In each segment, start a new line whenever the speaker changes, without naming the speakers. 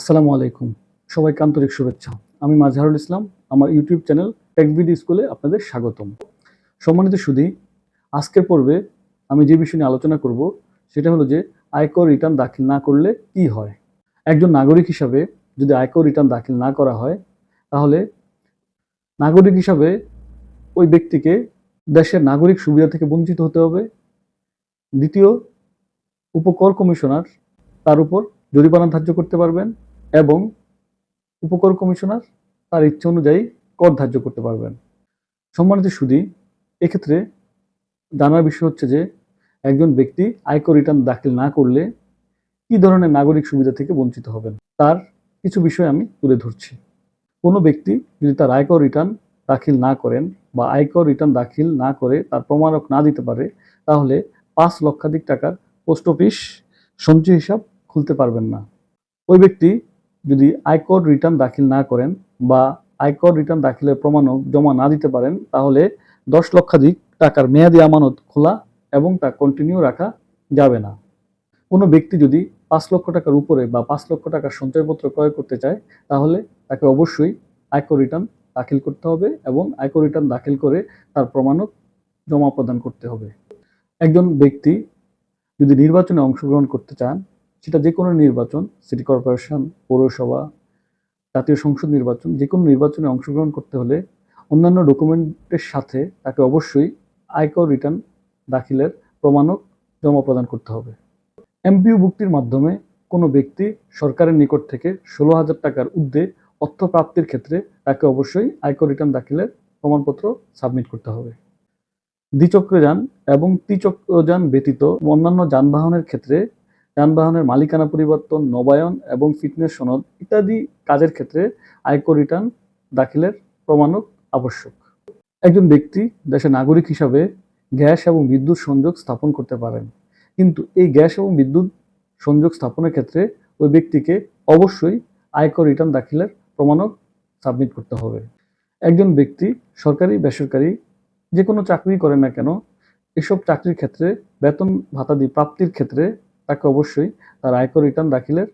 আসসালামু আলাইকুম। সবাইকে আন্তরিক শুভেচ্ছা। আমি মাজহারুল ইসলাম। আমার ইউটিউব চ্যানেল টেকবিডি স্কুলে আপনাদের স্বাগতম। সম্মানিত সুধী, আজকের পর্বে আমি যে বিষয় নিয়ে আলোচনা করব, সেটা হলো যে আয়কর রিটার্ন দাখিল না করলে কি হয়? একজন নাগরিক হিসাবে যদি আয়কর রিটার্ন দাখিল না করা হয়, তাহলে নাগরিক হিসাবে ওই ব্যক্তিকে দেশের নাগরিক সুবিধা থেকে বঞ্চিত হতে হবে। দ্বিতীয়, উপকর কমিশনার তার উপর জরিমানা ধার্য করতে পারবেন। এবং উপকর কমিশনার তার ইচ্ছে অনুযায়ী কর ধার্য করতে পারবেন। সম্মানিত সুদী, এক্ষেত্রে জানার বিষয় হচ্ছে যে, একজন ব্যক্তি আয়কর রিটার্ন দাখিল না করলে কি ধরনের নাগরিক সুবিধা থেকে বঞ্চিত হবেন? তার কিছু বিষয় আমি তুলে ধরছি। কোনো ব্যক্তি যদি তার আয়কর রিটার্ন দাখিল না করেন বা আয়কর রিটার্ন দাখিল না করে তার প্রমাণক না দিতে পারে, তাহলে পাঁচ লক্ষাধিক টাকার পোস্ট অফিস সঞ্চয় হিসাব খুলতে পারবেন না। ওই ব্যক্তি যদি আয়কর রিটার্ন দাখিল না করেন বা আয়কর রিটার্ন দাখিলের প্রমাণক জমা না দিতে পারেন, তাহলে দশ লক্ষাধিক টাকার মেয়াদি আমানত খোলা এবং তা কন্টিনিউ রাখা যাবে না। কোনো ব্যক্তি যদি পাঁচ লক্ষ টাকার উপরে বা পাঁচ লক্ষ টাকার সঞ্চয়পত্র ক্রয় করতে চায়, তাহলে তাকে অবশ্যই আয়কর রিটার্ন দাখিল করতে হবে এবং আয়কর রিটার্ন দাখিল করে তার প্রমাণক জমা প্রদান করতে হবে। একজন ব্যক্তি যদি নির্বাচনে অংশগ্রহণ করতে চান সেটা যে কোনো নির্বাচন, সিটি কর্পোরেশন, পৌরসভা, জাতীয় সংসদ নির্বাচন যে কোনো নির্বাচনে অংশগ্রহণ করতে হলে অন্যান্য ডকুমেন্টের সাথে তাকে অবশ্যই আয়কর রিটার্ন দাখিলের প্রমাণক জমা প্রদান করতে হবে। এমপিউ ভুক্তির মাধ্যমে কোনো ব্যক্তি সরকারের নিকট থেকে ষোলো হাজার টাকার ঊর্ধ্বে অর্থ প্রাপ্তির ক্ষেত্রে তাকে অবশ্যই আয়কর রিটার্ন দাখিলের প্রমাণপত্র সাবমিট করতে হবে। দ্বিচক্রযান এবং ত্রিচক্রযান ব্যতীত অন্যান্য যানবাহনের ক্ষেত্রে যানবাহনের মালিকানা পরিবর্তন, নবায়ন এবং ফিটনেস সনদ ইত্যাদি কাজের ক্ষেত্রে আয়কর রিটার্ন দাখিলের প্রমাণক আবশ্যক। একজন ব্যক্তি দেশের নাগরিক হিসাবে গ্যাস এবং বিদ্যুৎ সংযোগ স্থাপন করতে পারেন। কিন্তু এই গ্যাস এবং বিদ্যুৎ সংযোগ স্থাপনের ক্ষেত্রে ওই ব্যক্তিকে অবশ্যই আয়কর রিটার্ন দাখিলের প্রমাণক সাবমিট করতে হবে। একজন ব্যক্তি সরকারি, বেসরকারি যে কোনো চাকরি করেন না কেন, এসব চাকরির ক্ষেত্রে বেতন ভাতাদি প্রাপ্তির ক্ষেত্রে তাকে অবশ্যই তার আয়কর রিটার্ন দাখিলের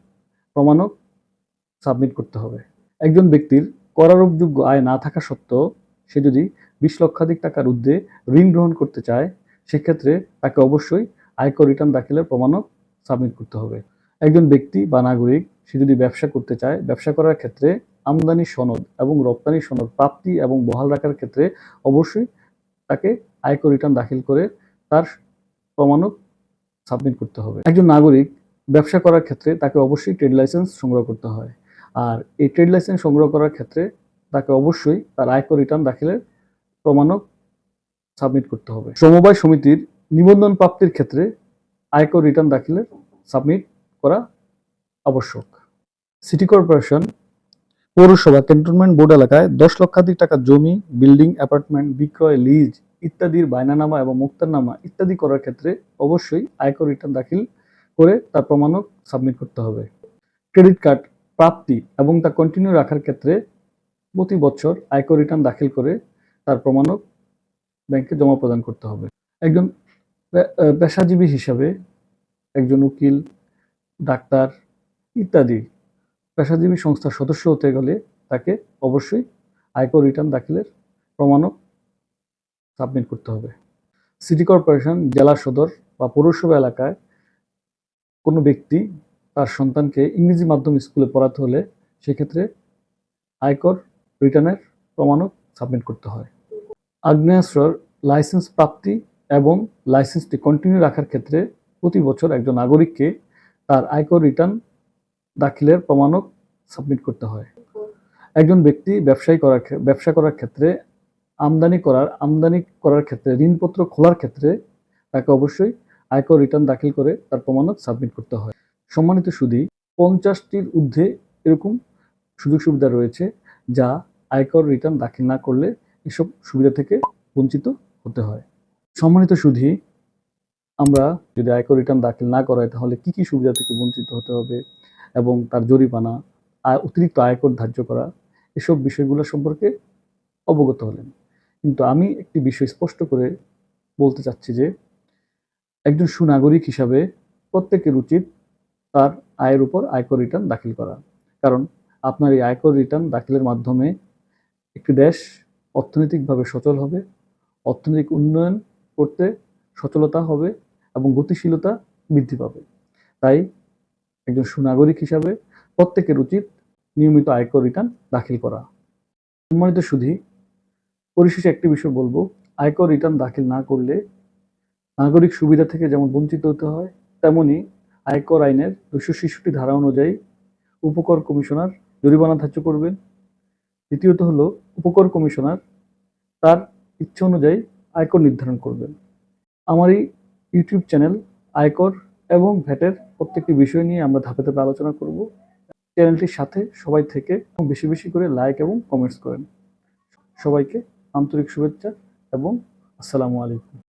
প্রমাণক সাবমিট করতে হবে। একজন ব্যক্তির করারোপযোগ্য আয় না থাকা সত্ত্বেও সে যদি বিশ লক্ষাধিক টাকার ঊর্ধ্বে ঋণ গ্রহণ করতে চায়, সেক্ষেত্রে তাকে অবশ্যই আয়কর রিটার্ন দাখিলের প্রমাণক সাবমিট করতে হবে। একজন ব্যক্তি বা নাগরিক, সে যদি ব্যবসা করতে চায়, ব্যবসা করার ক্ষেত্রে আমদানি সনদ এবং রপ্তানি সনদ, প্রাপ্তি এবং বহাল রাখার ক্ষেত্রে অবশ্যই তাকে আয়কর রিটার্ন দাখিল করে তার প্রমাণক সাবমিট করতে হবে। একজন নাগরিক ব্যবসা করার ক্ষেত্রে তাকে অবশ্যই ট্রেড লাইসেন্স সংগ্রহ করতে হয়। আর এই ট্রেড লাইসেন্স সংগ্রহ করার ক্ষেত্রে তাকে অবশ্যই তার আয়কর রিটার্ন দাখিলের প্রমাণক সাবমিট করতে হবে। সমবায় সমিতির নিবন্ধন প্রাপ্তির ক্ষেত্রে আয়কর রিটার্ন দাখিলের সাবমিট করা আবশ্যক। সিটি কর্পোরেশন পৌরসভা ক্যান্টনমেন্ট বোর্ড এলাকায় দশ লক্ষাধিক টাকা জমি বিল্ডিং অ্যাপার্টমেন্ট বিক্রয় লিজ ইত্যাদির বায়নানামা এবং মুক্তারনামা ইত্যাদি করার ক্ষেত্রে অবশ্যই আয়কর রিটার্ন দাখিল করে তার প্রমাণক সাবমিট করতে হবে। ক্রেডিট কার্ড প্রাপ্তি এবং তা কন্টিনিউ রাখার ক্ষেত্রে প্রতি বছর আয়কর রিটার্ন দাখিল করে তার প্রমাণক ব্যাংকে জমা প্রদান করতে হবে। একজন পেশাজীবী হিসাবে একজন উকিল, ডাক্তার ইত্যাদি পেশাজীবী সংস্থার সদস্য হতে গেলে তাকে অবশ্যই আয়কর রিটার্ন দাখিলের প্রমাণক সাবমিট করতে হবে। সিটি কর্পোরেশন, জেলা সদর বা পৌরসভা এলাকায় কোনো ব্যক্তি তার সন্তানকে ইংরেজি মাধ্যম স্কুলে পড়াতে হলে সেক্ষেত্রে আয়কর রিটার্নের প্রমাণক সাবমিট করতে হয়। আগ্নেয়াস্ত্রর লাইসেন্স প্রাপ্তি এবং লাইসেন্সটি কন্টিনিউ রাখার ক্ষেত্রে প্রতি বছর একজন নাগরিককে তার আয়কর রিটার্ন দাখিলের প্রমাণক সাবমিট করতে হয়। একজন ব্যক্তি ব্যবসায়ী করার ব্যবসা করার ক্ষেত্রে আমদানি করার আমদানি করার ক্ষেত্রে, ঋণপত্র খোলার ক্ষেত্রে তাকে অবশ্যই আয়কর রিটার্ন দাখিল করে তার প্রমাণক সাবমিট করতে হয়। সম্মানিত সুদী পঞ্চাশটির ঊর্ধ্বে এরকম সুযোগ সুবিধা রয়েছে যা আয়কর রিটার্ন দাখিল না করলে এসব সুবিধা থেকে বঞ্চিত হতে হয়। সম্মানিত সুধী, আমরা যদি আয়কর রিটার্ন দাখিল না করাই তাহলে কি কি সুবিধা থেকে বঞ্চিত হতে হবে এবং তার জরিমানা অতিরিক্ত আয়কর ধার্য করা, এসব বিষয়গুলো সম্পর্কে অবগত হলেন। কিন্তু আমি একটি বিষয় স্পষ্ট করে বলতে চাচ্ছি যে, একজন সুনাগরিক হিসাবে প্রত্যেকের উচিত তার আয়ের উপর আয়কর রিটার্ন দাখিল করা। কারণ আপনার এই আয়কর রিটার্ন দাখিলের মাধ্যমে একটি দেশ অর্থনৈতিকভাবে সচল হবে, অর্থনৈতিক উন্নয়ন করতে সচলতা হবে এবং গতিশীলতা বৃদ্ধি পাবে। তাই একজন সুনাগরিক হিসাবে প্রত্যেকের উচিত নিয়মিত আয়কর রিটার্ন দাখিল করা। সম্মানিত সুধী পরিশেষে একটি বিষয় বলব, আয়কর রিটার্ন দাখিল না করলে নাগরিক সুবিধা থেকে যেমন বঞ্চিত হতে হয়, তেমনি আয়কর আইনের দুশো শিশুটি ধারা অনুযায়ী উপকর কমিশনার জরিমানা ধার্য করবেন। দ্বিতীয়ত হলো, উপকর কমিশনার তার ইচ্ছে অনুযায়ী আয়কর নির্ধারণ করবেন। আমার এই ইউটিউব চ্যানেল আয়কর এবং ভ্যাটের প্রত্যেকটি বিষয় নিয়ে আমরা ধাপে ধাপে আলোচনা করব। চ্যানেলটির সাথে সবাই থেকে বেশি বেশি করে লাইক এবং কমেন্টস করেন। সবাইকে আন্তরিক শুভেচ্ছা এবং আসসালামু আলাইকুম।